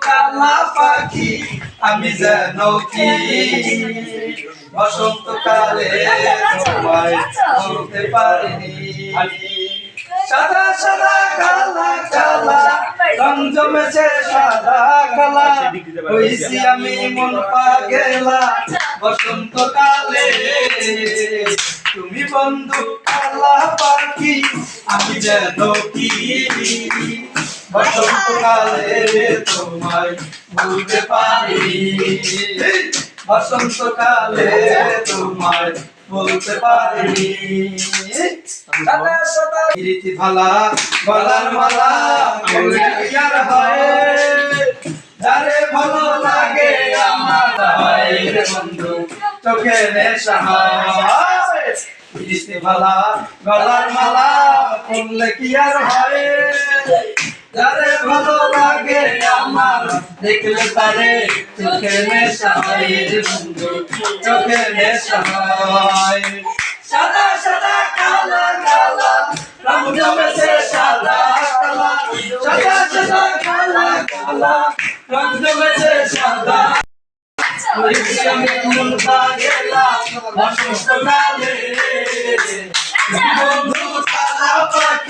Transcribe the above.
কালা আমি যেন কি পারিনি সাদা সাদা কালা কালা রং সাদা কালা হইছি আমি মন পাগেলা বসন্তকালে তুমি বন্ধু, কালা পাখি আমি যেন কি? বসন্তকালে তোমায় বলতে পারি। বসন্তকালে তোমায় বলতে পারি। রীতি ভালা গলার মালা আর হয়। যারে ভালো লাগে আমার হয় বন্ধু, চোখে নেশা হয়। রীতি ভালা গলার মালা বললে কি আর হয়? যারে ভালো লাগে আমার দেখলে তারে চোখে নেশা হয় বন্ধু চোখে নেশা হয়। সাদা সাদা কালা কালা রং জমেছে সাদা কালা। সাদা সাদা কালা কালা রং জমেছে সাদা। হইছি আমি মন পাগেলা বসন্তকালে বন্ধু